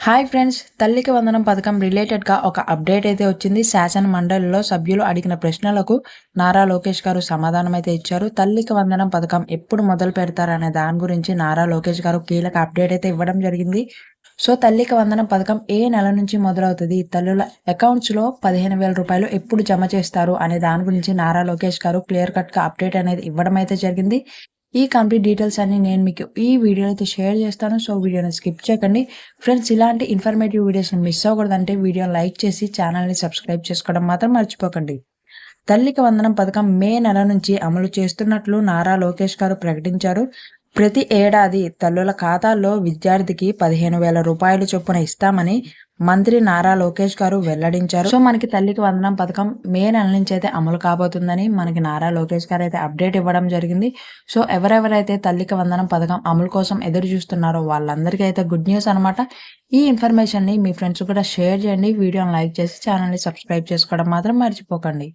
Hi friends తల్లికి వందనం పథకం రిలేటెడ్గా ఒక అప్డేట్ అయితే వచ్చింది. శాసన మండలిలో సభ్యులు అడిగిన ప్రశ్నలకు నారా లోకేష్ గారు సమాధానం అయితే ఇచ్చారు. తల్లికి వందనం పథకం ఎప్పుడు మొదలు పెడతారనే దాని గురించి నారా లోకేష్ గారు కీలక అప్డేట్ అయితే ఇవ్వడం జరిగింది. సో తల్లికి వందనం పథకం ఏ నెల నుంచి మొదలవుతుంది? తల్లుల అకౌంట్స్లో పదిహేను వేల రూపాయలు ఎప్పుడు జమ చేస్తారు? అనే దాని గురించి నారా లోకేష్ గారు క్లియర్ కట్గా అప్డేట్ అనేది ఇవ్వడం అయితే జరిగింది. ఈ కంప్లీట్ డీటెయిల్స్ అన్ని నేను మీకు ఈ వీడియోలో అయితే షేర్ చేస్తాను. సో వీడియోని స్కిప్ చేయకండి. ఫ్రెండ్స్ ఇలాంటి ఇన్ఫర్మేటివ్ వీడియోస్ని మిస్ అవ్వకూడదంటే వీడియోని లైక్ చేసి ఛానల్ని సబ్స్క్రైబ్ చేసుకోవడం మాత్రం మర్చిపోకండి. తల్లికి వందనం పథకం మే నెల నుంచి అమలు చేస్తున్నట్లు నారా లోకేష్ గారు ప్రకటించారు. ప్రతి ఏడాది తల్లుల ఖాతాల్లో విద్యార్థికి పదిహేను వేల రూపాయలు చొప్పున ఇస్తామని మంత్రి నారా లోకేష్ గారు వెల్లడించారు. సో మనకి తల్లికి వందనం పథకం మే నెల నుంచి అయితే అమలు కాబోతుందని మనకి నారా లోకేష్ గారు అయితే అప్డేట్ ఇవ్వడం జరిగింది. సో ఎవరెవరైతే తల్లికి వందనం పథకం అమలు కోసం ఎదురు చూస్తున్నారో వాళ్ళందరికీ అయితే గుడ్ న్యూస్ అనమాట ఈ ఇన్ఫర్మేషన్ని మీ ఫ్రెండ్స్ కూడా షేర్ చేయండి. వీడియోని లైక్ చేసి ఛానల్ని సబ్స్క్రైబ్ చేసుకోవడం మాత్రం మర్చిపోకండి.